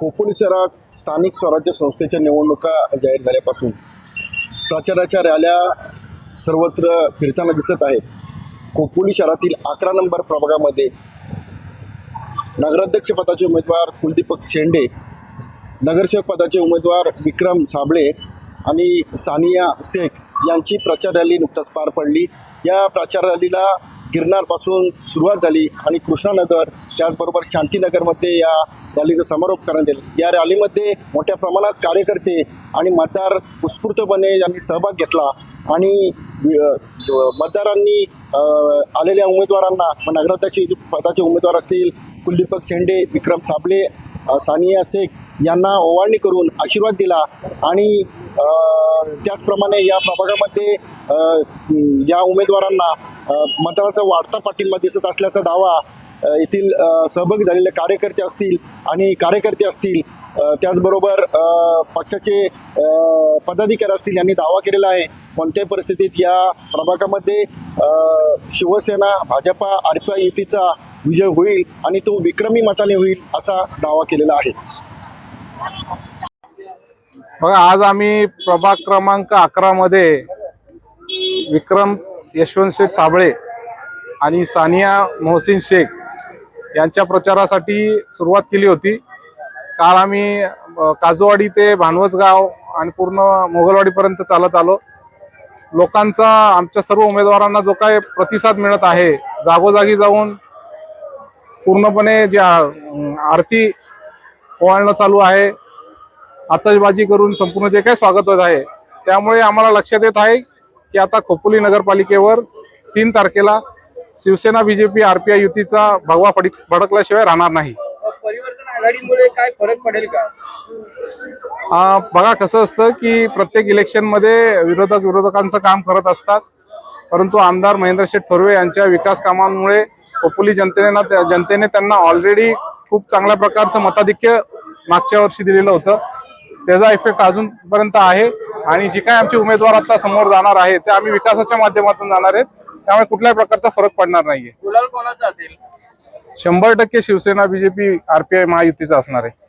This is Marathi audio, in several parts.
कोकण शहरात स्थानिक स्वराज्य संस्थेच्या निवडणुका जाहीर झाल्यापासून प्रचाराच्या रॅल्या सर्वत्र फिरताना दिसत आहेत. कोपोली शहरातील अकरा नंबर प्रभागामध्ये नगराध्यक्ष पदाचे उमेदवार कुलदीपक शेंडे नगरसेवक पदाचे उमेदवार विक्रम साबळे आणि सानिया शेख यांची प्रचार रॅली नुकताच पार पडली. या प्रचार रॅलीला गिरनारपासून सुरुवात झाली आणि कृष्णानगर त्याचबरोबर शांतीनगरमध्ये या रॅलीचा समारोप करण्यात येईल. या रॅलीमध्ये मोठ्या प्रमाणात कार्यकर्ते आणि मतदार उत्स्फूर्तपणे यांनी सहभाग घेतला आणि मतदारांनी आलेल्या उमेदवारांना नगराध्यक्ष पदाचे उमेदवार असतील कुलदीपक शेंडे विक्रम साबळे सानिया शेख यांना ओवाळणी करून आशीर्वाद दिला आणि त्याचप्रमाणे या प्रभागामध्ये या उमेदवारांना मतदाराचा वाढता पाठिंबा दिसत असल्याचा दावा येथील सहभागी झालेले कार्यकर्ते असतील आणि कार्यकर्ते असतील त्याचबरोबर पक्षाचे पदाधिकारी असतील यांनी दावा केलेला आहे. कोणत्याही परिस्थितीत या प्रभागामध्ये Shivsena BJP R P I युतीचा विजय होईल आणि तो विक्रमी मताने होईल असा दावा केलेला आहे. बघा आज आम्ही प्रभाग क्रमांक अकरा मध्ये विक्रम यशवंत शेख साबळे आणि सानिया मोहसिन शेख यांच्या प्रचारासाठी सुरुवात केली होती. काल आम्ही काजूवाडी ते भानवसगाव आणि पूर्ण मोगलवाडीपर्यंत चालत आलो. लोकांचा आमच्या सर्व उमेदवारांना जो काय प्रतिसाद मिळत आहे जागोजागी जाऊन पूर्णपणे ज्या आरती ओवाळणं चालू आहे आतषबाजी करून संपूर्ण जे काही स्वागत होत आहे त्यामुळे आम्हाला लक्षात येत आहे की आता खोपोली नगरपालिकेवर तीन तारखेला शिवसेना बीजेपी आरपीआय युतीचा भगवा फडी फडकल्याशिवाय राहणार नाही. परिवर्तन आघाडीमुळे काय फरक पडेल का? बघा कसं असतं की प्रत्येक इलेक्शनमध्ये विरोधक विरोधकांचं काम करत असतात. परंतु आमदार महेंद्र शेठ थोरवे यांच्या विकास कामांमुळे खोपोली जनतेने जनतेने त्यांना ऑलरेडी खूप चांगल्या प्रकारचं मताधिक्य मागच्या वर्षी दिलेलं होतं. त्याचा इफेक्ट अजूनपर्यंत आहे. आणि जे काय आमचे उमेदवार आता समोर जाणार आहे ते आम्ही विकासाच्या माध्यमातून जाणार आहेत. त्यामुळे कुठल्याही प्रकारचा फरक पडणार नाहीये. गुलाल कोणाचा असेल? शंभर टक्के शिवसेना बीजेपी आरपीआय महायुतीचा असणार आहे.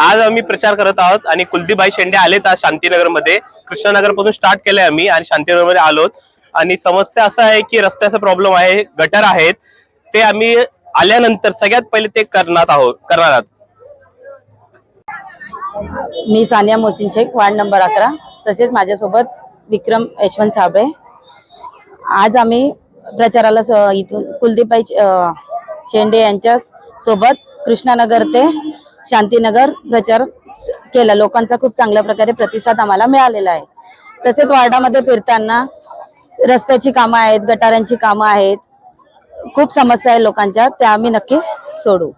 आज आम्ही प्रचार करत आहोत आणि कुलदीपभाई शेंडे आलेत आज शांतीनगरमध्ये कृष्णानगरपासून स्टार्ट केलंय आम्ही आणि शांतीनगरमध्ये आलोत. आणि समस्या असं आहे की रस्त्याचा प्रॉब्लेम आहे गटर आहेत. ते आम्ही आल्यानंतर सगळ्यात पहिले ते करणार आहोत करणार आहोत. मी सानिया मोहसिन शेख वार्ड नंबर अकरा. तसेच माझ्यासोबत विक्रम यशवंत साबळे. आज आम्ही प्रचाराला स- इथून कुलदीपबाई शेंडे यांच्या सोबत कृष्णानगर ते शांतीनगर प्रचार स- केला. लोकांचा खूप चांगल्या प्रकारे प्रतिसाद आम्हाला मिळालेला आहे. तसेच वार्डामध्ये फिरताना रस्त्याची कामं आहेत गटारांची कामं आहेत. खूप समस्या आहे लोकांच्या त्या आम्ही नक्की सोडू.